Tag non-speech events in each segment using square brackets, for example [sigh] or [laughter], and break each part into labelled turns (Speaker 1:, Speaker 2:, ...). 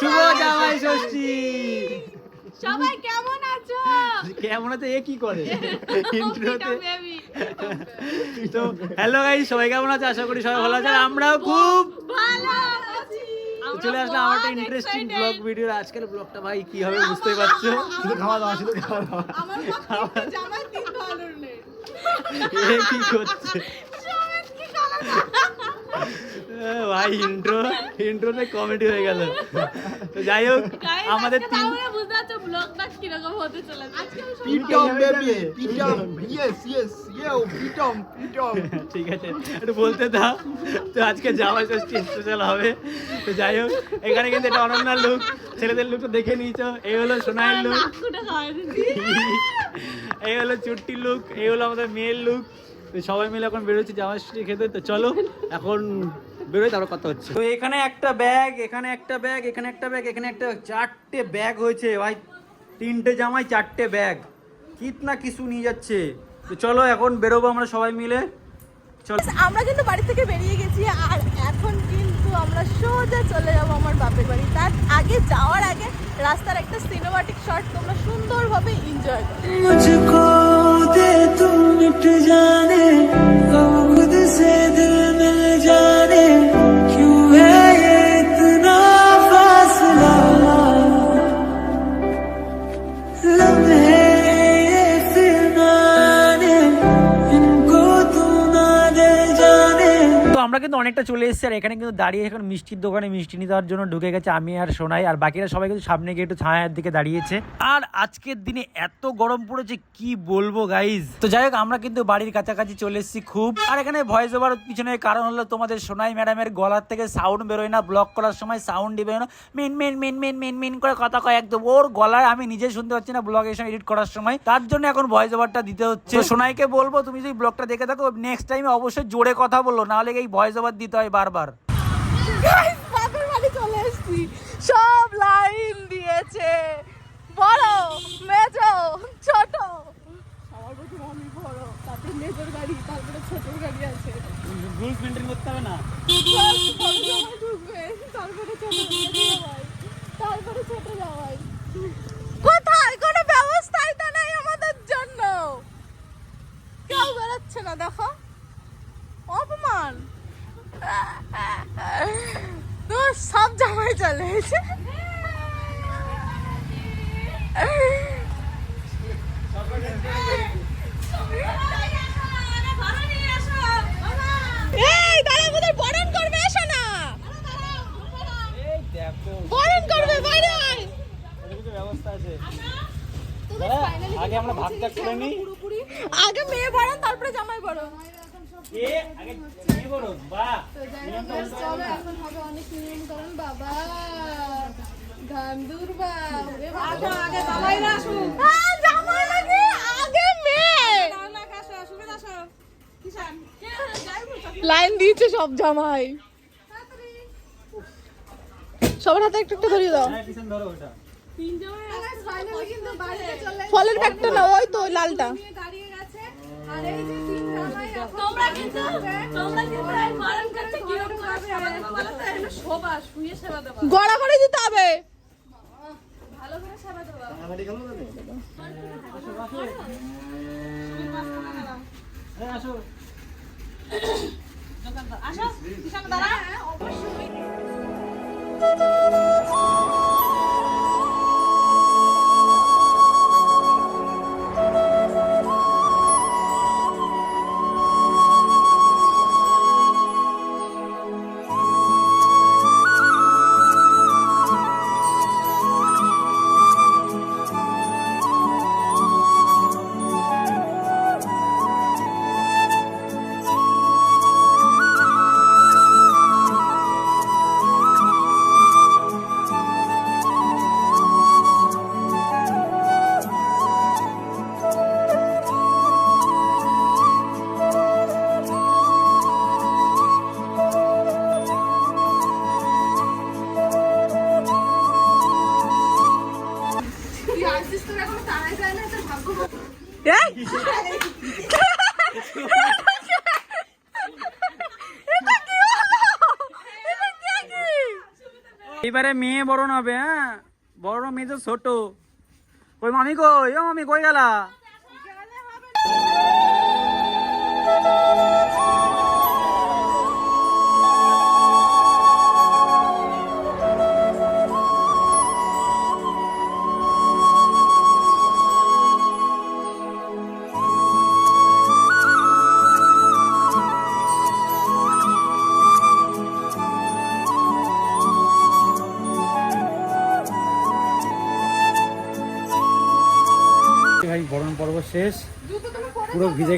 Speaker 1: শুভ জামাই ষষ্ঠী।
Speaker 2: সবাই কেমন আছো?
Speaker 1: কেমন আছে? এ কি করে? [laughs] [laughs] ইন্ট্রোতে তো হ্যালো গাইস সবাই কেমন আছে? আশা করি সবাই ভালো আছে আমরাও খুব
Speaker 2: ভালো আছি।
Speaker 1: চলে আসলাম আমার একটা ইন্টারেস্টিং ব্লগ ভিডিও আজকের ব্লগটা ভাই কি হবে বুঝতেই পারছ?
Speaker 3: শুধু খাওয়া দাওয়া শুধু খাওয়া দাওয়া।
Speaker 2: আমার পক্ষে জামাই তিন ধরনের [laughs]
Speaker 1: এ কি করছে? ভাই ইন্ট্রো ইন্ট্রোতে কমেডি হয়ে গেল। তো যাই হোক আমাদের তিন
Speaker 2: বুঝতে পারছ ব্লগটা কীরকম হতে চলেছে। আজকে আমি
Speaker 3: পিটম বেবি পিটম ইয়েস ইয়েস ইয়েও পিটম পিটম
Speaker 1: ঠিক আছে একটু বলতে দাও। তো আজকে জামাই ষষ্ঠী স্পেশাল হবে? তো যাই হোক এখানে কিন্তু এটা অনন্যার লুক ছেলেদের লুক তো দেখে নিয়েছো। এই হলো সোনাইয়ের লুক
Speaker 2: দিচ্ছি [laughs]
Speaker 1: এই হলো চুট্টি লুক এই হলো আমাদের মেয়ের লুক তো সবাই মিলে এখন বেরোচ্ছি জামাই ষষ্ঠী খেতে। তো চলো এখন বেরোই তারপর কথা হচ্ছে। তো এখানে একটা ব্যাগ এখানে একটা ব্যাগ এখানে একটা ব্যাগ এখানে একটা চারটে ব্যাগ হয়েছে। ভাই তিনটে জামাই চারটে ব্যাগ। কিতনা কিছু নিয়ে যাচ্ছে। তো চলো এখন বেরোবো আমরা সবাই মিলে। চলো।
Speaker 4: আমরা কিন্তু বাড়ি থেকে বেরিয়ে গেছি আর এখন কিন্তু আমরা সোজা চলে যাব আমার বাপের বাড়ি। তার আগে যাওয়ার আগে রাস্তার একটা সিনেমাটিক শট তোমরা সুন্দরভাবে এনজয় করো।
Speaker 1: কিন্তু অনেকটা চলে এসেছি আর এখানে কিন্তু দাঁড়িয়ে এখন মিষ্টির দোকানে মিষ্টি নিতে দেওয়ার জন্য ঢুকে গেছে আমি আর সোনাই আর বাকিরা সবাই কিন্তু সামনে গিয়ে একটু ছায়ার দিকে দাঁড়িয়েছে। আর আজকের দিনে এত গরম পড়েছে কি বলব গাইজ তো যাই হোক আমরা কিন্তু বাড়ির কাছাকাছি চলে এসেছি খুব। আর এখানে ভয়েস ওভার পিছনে কারণ হলো তোমাদের সোনাই ম্যাডামের গলার থেকে সাউন্ড বেরোয় না ব্লক করার সময় সাউন্ড বেরোয় না। মেন মেন মেন মেন মেন মেন করে কথা কয় একদম। ওর গলায় আমি নিজে শুনতে পাচ্ছি না ব্লগ এসে এডিট করার সময়। তার জন্য এখন ভয়েস ওভারটা দিতে হচ্ছে। সোনাইকে বলব তুমি যদি ব্লগটা দেখে থাকো নেক্সট টাইমে অবশ্যই জোরে কথা বলো নাহলে এই ভয়েস ওভার দিতে হয় বারবার।
Speaker 4: বাপের বাড়ি চলে এসেছি। সব লাইন দিয়েছে। বড় মেজো ছোট। সবার প্রথম আমি বড় তারপরে মেজর গাড়ি তারপরে ছোটর গাড়ি আছে।
Speaker 1: রুলস মেনটেন করতে হবে না।
Speaker 4: ঢুকবে তারপরে ছোট তারপরে ছোট কোথায়? কোনো ব্যবস্থাই তো নেই আমাদের জন্য। কেউ বেরোচ্ছে না দেখো অপমান তো সব বরণ করবে না। বাইরে
Speaker 1: ব্যবস্থা আছে আগে আমরা ভাতটা করে নিই।
Speaker 4: আগে মেয়ে বরণ তারপরে জামাই বরণ। এখন হবে অনেক নিয়ম বাবা। আগে আসুক। লাইন দিয়েছে সব জামাই। সবার হাতে একটু একটু ধরিয়ে দাও।
Speaker 1: হ্যাঁ
Speaker 4: ফলের ব্যাগটা না ওই তো লালটা।
Speaker 2: কিন্তু এই গরম
Speaker 4: গড়া করে দিতে হবে
Speaker 1: আসো
Speaker 2: আসো দাঁড়া
Speaker 4: এই!
Speaker 1: এবারে মেয়ে বড় নবে হ্যাঁ? বড় মেয়ে তো ছোট। ওই মামি কই? ও মামি কই গেলা?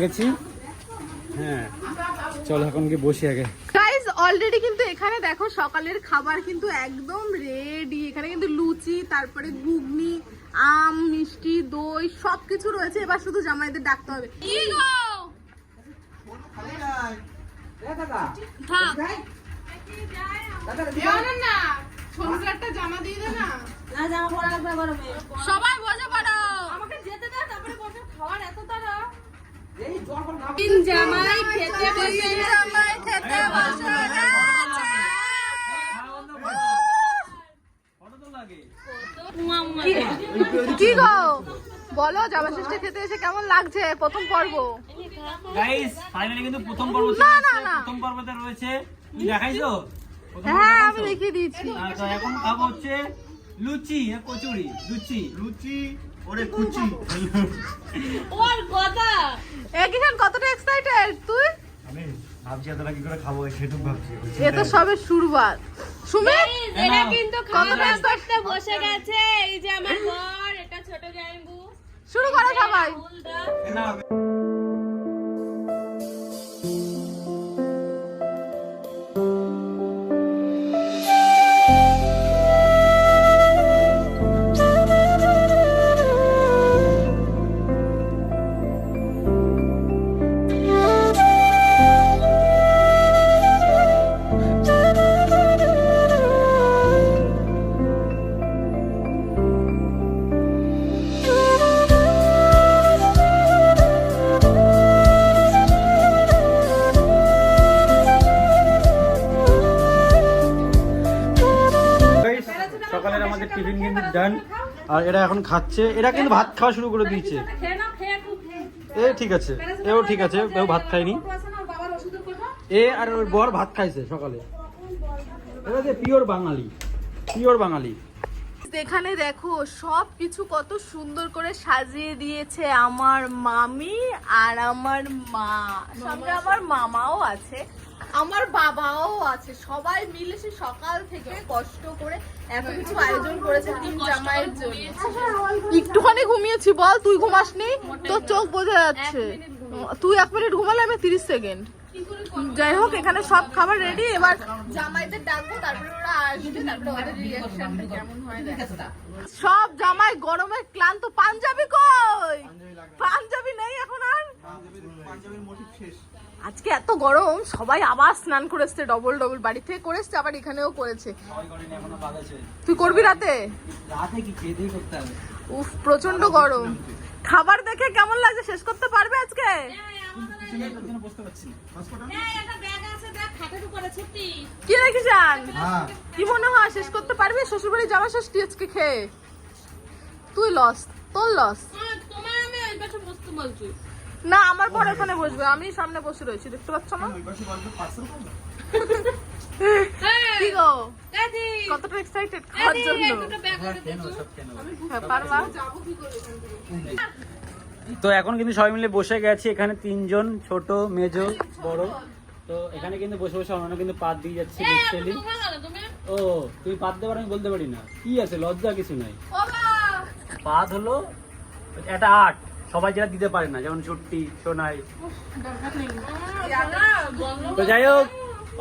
Speaker 1: গেছি। হ্যাঁ চলো এখন গিয়ে বসি আগে।
Speaker 4: অলরেডি কিন্তু এখানে দেখো সকালের খাবার কিন্তু একদম রেডি এখানে কিন্তু লুচি তারপরে ঘুগনি আম মিষ্টি দই সবকিছু রয়েছে। এবার শুধু জামাইদের ডাকতে হবে।
Speaker 2: কি গো
Speaker 4: দিয়ে না।
Speaker 2: সবাই বসে পড়ো। আমাকে যেতে দাও তারপরে বসে। খাওয়ার এত তারা জামাই খেতে বসে
Speaker 4: জামাই খেতে বসে কি গো? বলো জামা ষষ্ঠী খেতে এসে কেমন লাগছে? প্রথম পর্ব।
Speaker 1: গাইস ফাইনালি কিন্তু প্রথম পর্ব
Speaker 4: না, না, না।
Speaker 1: প্রথম পর্বতে রয়েছে। তুমি দেখাইছো?
Speaker 4: হ্যাঁ আমি দেখিয়ে দিয়েছি।
Speaker 1: এখন খাব হচ্ছে লুচি কচুরি। লুচি।
Speaker 3: লুচি। ওরে কুচি।
Speaker 2: ওর কথা।
Speaker 4: এখান কতটা এক্সাইটেড তুই?
Speaker 3: আমি ভাবছি এত কি করে খাব সেটুকু ভাবছি।
Speaker 4: এ তো সবে শুরুবার। সুমিত
Speaker 2: এটা কিন্তু
Speaker 4: কতটা
Speaker 2: করতে বসে গেছে। এই যে আমার বর এটা ছোট জামাইবু
Speaker 4: শুরু করো সবাই।
Speaker 1: না। আর এরা এখন খাচ্ছে। এরা কিন্তু ভাত খাওয়া শুরু করে দিয়েছে। এ ঠিক আছে। এও ঠিক আছে এও ভাত খায়নি। এ আর ওর বর ভাত খাইছে সকালে। এরা যে পিওর বাঙালি পিওর বাঙালি।
Speaker 4: এখানে দেখো সব কিছু কত সুন্দর করে সাজিয়ে দিয়েছে আমার মামি আর আমার মা। সঙ্গে আমার মামাও আছে। আমার বাবাও আছে সবাই মিলে সে সকাল থেকে কষ্ট করে এত কিছু আয়োজন করেছে তিন জামাইয়ের জন্য। একটুখানি ঘুমিয়েছি বল তুই ঘুমাসনি? তোর চোখ বোঝা যাচ্ছে। তুই এক মিনিট ঘুমালে আমি তিরিশ সেকেন্ড। যাই হোক এখানে সব খাবার রেডি এবার জামাইদের ডাকবো তারপরে ওরা আসবে তারপরে ওদের রিয়াকশনটা কেমন হয় সব জামাই গরমে ক্লান্ত। পাঞ্জাবি কই? পাঞ্জাবি নেই এখন আর? আজকে এত গরম সবাই আবার স্নান করে এসছে ডবল ডবল বাড়ি থেকে করে এসছে আবার এখানেও করেছে। তুই করবি রাতে?
Speaker 1: রাতে কি খেয়ে করতে হবে?
Speaker 4: উফ প্রচণ্ড গরম। খাবার দেখে কেমন লাগছে? শেষ করতে পারবে আজকে? কি রেখে যান
Speaker 3: হ্যাঁ
Speaker 4: কি মনে হয় শেষ করতে পারবি? শ্বশুরবাড়ি জামা ষষ্ঠী আজকে খেয়ে। তুই লস তোর লস
Speaker 2: তোমার আমি বলছি।
Speaker 4: না আমার পর এখানে বসবে। আমি সামনে বসে রয়েছি দেখতে পাচ্ছ না কতটা এক্সাইটেড খাওয়ার জন্য?
Speaker 2: দে তো।
Speaker 4: হ্যাঁ, পারবা
Speaker 1: তো এখন কিন্তু সবাই মিলে বসে গেছি এখানে তিনজন ছোট মেজো বড়। তো এখানে কিন্তু বসে বসে আমরা কিন্তু পাত দিয়ে যাচ্ছি লিটারালি
Speaker 2: তুমি?
Speaker 1: ও তুই পাত দেবার আমি বলতে পারি না। কি আছে লজ্জা কিছু নাই। পাত হলো একটা আর্ট সবাই যেটা দিতে পারে না যেমন চুট্টি সোনাই। তো যাই হোক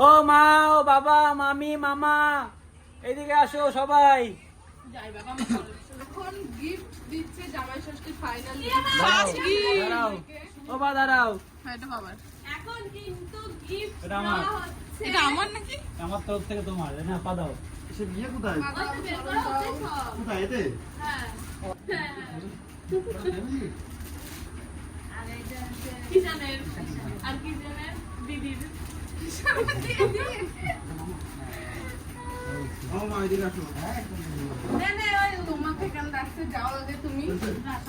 Speaker 1: ও মা ও বাবা মামি মামা এইদিকে আসো সবাই। দাঁড়াও
Speaker 4: হ্যাঁ এটা বাবার।
Speaker 2: এখন কিন্তু gift
Speaker 1: এটা আমার।
Speaker 2: দেওয়া হচ্ছে।
Speaker 4: এটা আমার নাকি?
Speaker 1: আমার তরফ থেকে তোমার না পা
Speaker 3: সে বিয়ে কোথায়? এতে
Speaker 2: হ্যাঁ। আর এইটা হচ্ছে কিষানের। আর কিষানের দিদির।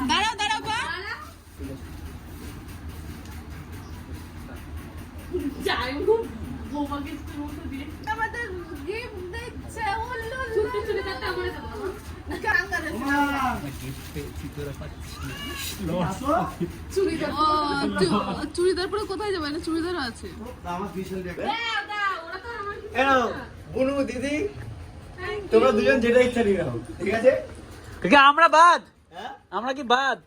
Speaker 4: দাঁড়াও দাঁড়াও
Speaker 2: যাই হোক বৌমাকে দিয়ে।
Speaker 4: আমাদের গিফট দিচ্ছে
Speaker 2: আমার
Speaker 4: কাঙ্গারে চুড়িদার ও, চুড়িদার পরে কোথায় যাবে? না চুড়িদার আছে।
Speaker 3: বুনু দিদি তোমরা দুজন যেটা ইচ্ছা নিয়ে নাও ঠিক আছে?
Speaker 1: আমরা বাদ।
Speaker 3: হ্যাঁ?
Speaker 1: আমরা কি বাদ?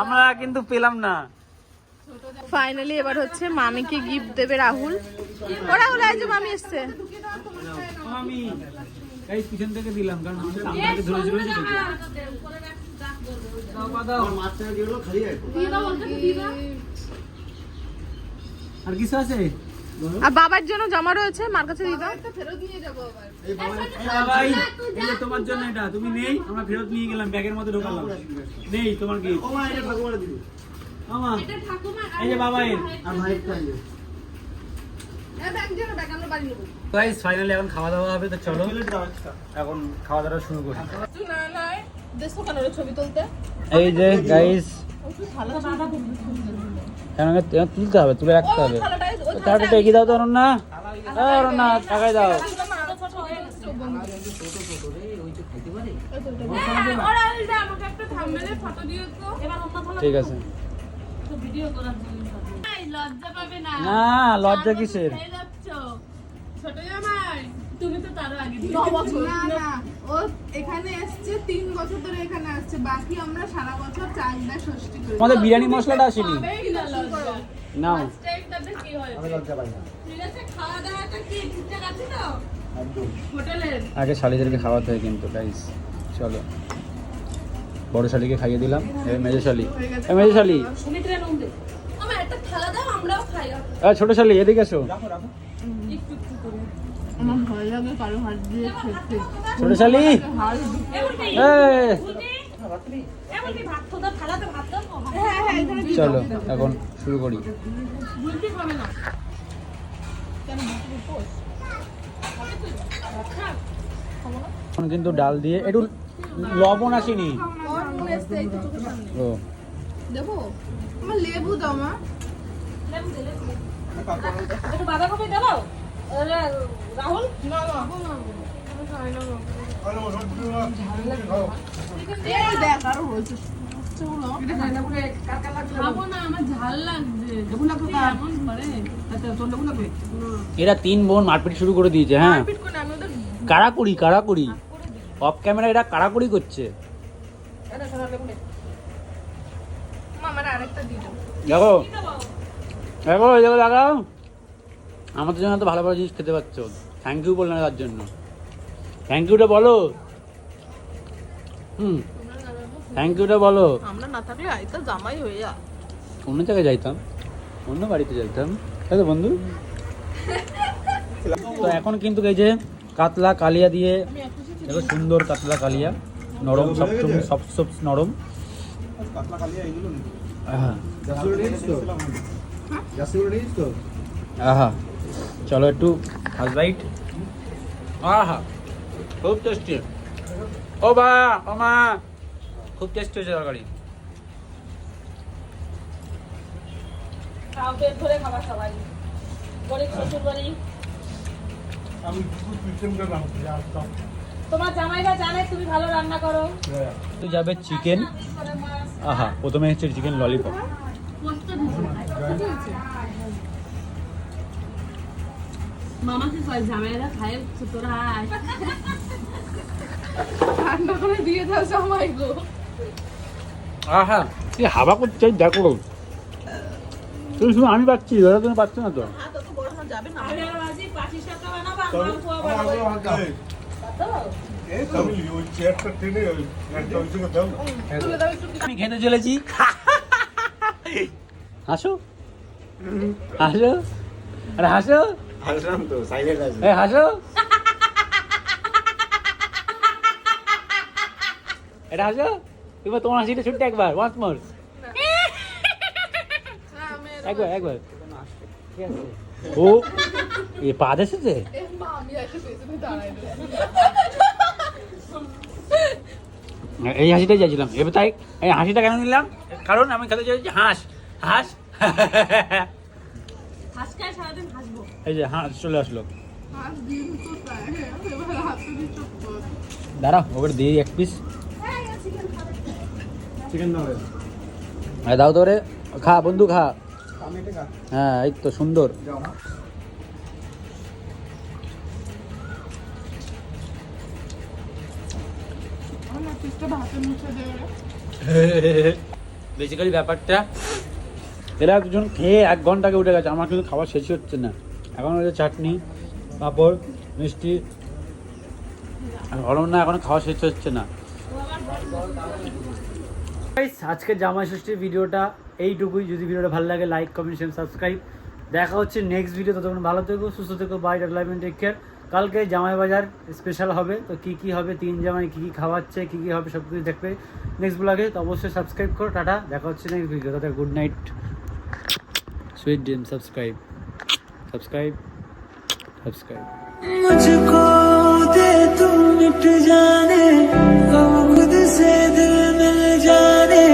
Speaker 1: আমরা কিন্তু পেলাম না।
Speaker 4: ফাইনালি এবার হচ্ছে মামিকে গিফট দেবে রাহুল। ও রাহুল আজ মামি এসছে।
Speaker 1: আমি এই পিছন থেকে দিলাম কারণ আমাদের সামনে ধরে
Speaker 3: রাখো
Speaker 1: আর কিছু আছে?
Speaker 4: আর বাবার জন্য জমা রয়েছে মার কাছে দিতে
Speaker 1: তোমার জন্য এটা তুমি নেই আমরা ফেরত নিয়ে গেলাম ব্যাগের মধ্যে ঢোকালাম। নেই তোমার কি? এই যে বাবা এর
Speaker 3: আর ভাই একটা ইয়ে।
Speaker 1: গাইস ফাইনালি এখন খাওয়া দাওয়া হবে তো চলো। এখন খাওয়া দাওয়া শুরু করি।
Speaker 4: ছবি তুলতে।
Speaker 1: এই যে গাইস তুলতে হবে? তুলে রাখতে হবে। টাকাটা এগিয়ে দাও তো না। না টাকায় দাও।
Speaker 2: আমাকে একটা থাম্বনেলে ফটো দিও তো। এবার অন্য ফটো
Speaker 1: ঠিক আছে।
Speaker 2: না।
Speaker 1: না লজ্জা কিসের?
Speaker 2: ছোট জামাই তুমি তো তারও আগে
Speaker 4: না না ও এখানে এসছে তিন বছর ধরে এখানে আসছে। বাকি আমরা সারা বছর চাকদা ষষ্ঠী করি।
Speaker 1: তোমাদের বিরিয়ানি মশলাটা আসেনি।
Speaker 2: না
Speaker 1: নাও।
Speaker 2: ফার্স্ট টাইম তাতে কি
Speaker 3: আমি লজ্জা পাই না।
Speaker 2: ঠিক আছে খাওয়া দাওয়াটা কি ঠিকঠাক আছে তো?
Speaker 1: আগে শালিদেরকে খাওয়াতে হয় কিন্তু গাইস চলো। বড় শালিকে খাইয়ে দিলাম। এবার মেজো শালি। এ মেজো শালি। ছোট শালি এদিকে
Speaker 2: করে
Speaker 4: আমার ভয় লাগে কারও হাত দিয়ে খেতে।
Speaker 1: ছোট শালি!
Speaker 2: দাও দাও।
Speaker 4: হ্যাঁ হ্যাঁ এখানে
Speaker 1: চলো এখন শুরু করি। এখন কিন্তু ডাল দিয়ে একটু লবণ আসেনি। ও।
Speaker 4: দেবো? লেবু দাও মা।
Speaker 2: একটু বাঁধাকপি দেবো? রাহুল?
Speaker 1: এরা তিন বোন মারপিট শুরু করে দিয়েছে হ্যাঁ।
Speaker 4: পিট করে আমি ওদের
Speaker 1: কাড়াকুড়ি কাড়াকুড়ি। অফ ক্যামেরা এরা কাড়াকুড়ি করছে। দেখো দেখো। দেখো আমাদের জন্য তো ভালো ভালো জিনিস খেতে পাচ্ছ। থ্যাংক ইউ বললাম তার জন্য। থ্যাংক ইউটা বলো। হুম। থ্যাংক ইউটা বলো।
Speaker 4: আমরা না থাকলে আইতা জামাই হয়ে যা।
Speaker 1: অন্য জায়গায় যাইতাম। অন্য বাড়িতে যাইতাম। তাই তো বন্ধু? তো এখন কিন্তু এই যে কাতলা কালিয়া দিয়ে দেখো সুন্দর কাতলা কালিয়া। নরম সব সব সব নরম।
Speaker 3: কাতলা কালিয়া এইগুলো
Speaker 1: হ্যাঁ চলো একটু ফার্স্ট বাইট আহা খুব টেস্টি ও বা ও মা খুব টেস্টি হয়েছে তরকারি
Speaker 2: তোমার জামাইরা জানে তুমি ভালো রান্না করো
Speaker 1: তো যাবে চিকেন আহা প্রথমে হচ্ছে চিকেন ললিপপ
Speaker 2: মামাকে কয় জামাইরা খায় তোরা আয়।
Speaker 4: ঠান্ডা করে দিয়ে দাও জামাই গো।
Speaker 1: আহা কি হাওয়া করছে দেখো। তুমি শুধু আমি পাচ্ছি ওরা তুমি পাচ্ছ না তো?
Speaker 2: আমি
Speaker 1: খেতে চলেছি। হাসো। হাসো। আরে হাসো।
Speaker 3: হাসলাম তো সাইলেন্ট আছে।
Speaker 1: এ হাসো। এটা হাসো। এবার তোমার হাসিটা ছুটতে একবার ওয়ান্স মোর একবার একবার। ও, এ পা
Speaker 4: দাঁড়াই
Speaker 1: এই হাসিটাই চাইছিলাম। এবার তাই, এই হাসিটা কেন নিলাম? কারণ আমি খেতে চাইছি হাঁস হাঁস। এই যে হাঁস চলে আসলো। দাঁড়াও ওকে দিয়ে দিই এক পিস
Speaker 3: চিকেন দাও
Speaker 1: হ্যাঁ দাও তো রে খা বন্ধু খা। হ্যাঁ এই তো সুন্দর। বেসিক্যালি [laughs] ব্যাপারটা এরা একজন খেয়ে এক ঘণ্টা আগে উঠে গেছে। আমার কিন্তু খাবার শেষই হচ্ছে না। এখন হচ্ছে চাটনি, পাঁপড়, মিষ্টি। গরম না, এখন খাওয়া শেষ হচ্ছে না। আজকের জামাই ষষ্ঠীর ভিডিওটা এইটুকুই। যদি ভিডিওটা ভালো লাগে লাইক কমেন্ট শেয়ার সাবস্ক্রাইব দেখা হচ্ছে নেক্সট ভিডিও ততক্ষণ ভালো থেকো, সুস্থ থেকো বাই লাইভ টেক কেয়ার কালকে জামাই বাজার স্পেশাল হবে। তো কি কি হবে, তিন জামাই কি কি খাওয়াচ্ছে, কি কি হবে সব কিছু দেখবে। নেক্সট ব্লগে তো অবশ্যই সাবস্ক্রাইব করো। টাটা, দেখা হচ্ছে নেক্সট ভিডিও তাদের good night sweet dream subscribe subscribe subscribe
Speaker 5: मुझको दे तुम मिट जाने खुद से दिल मिल जाने।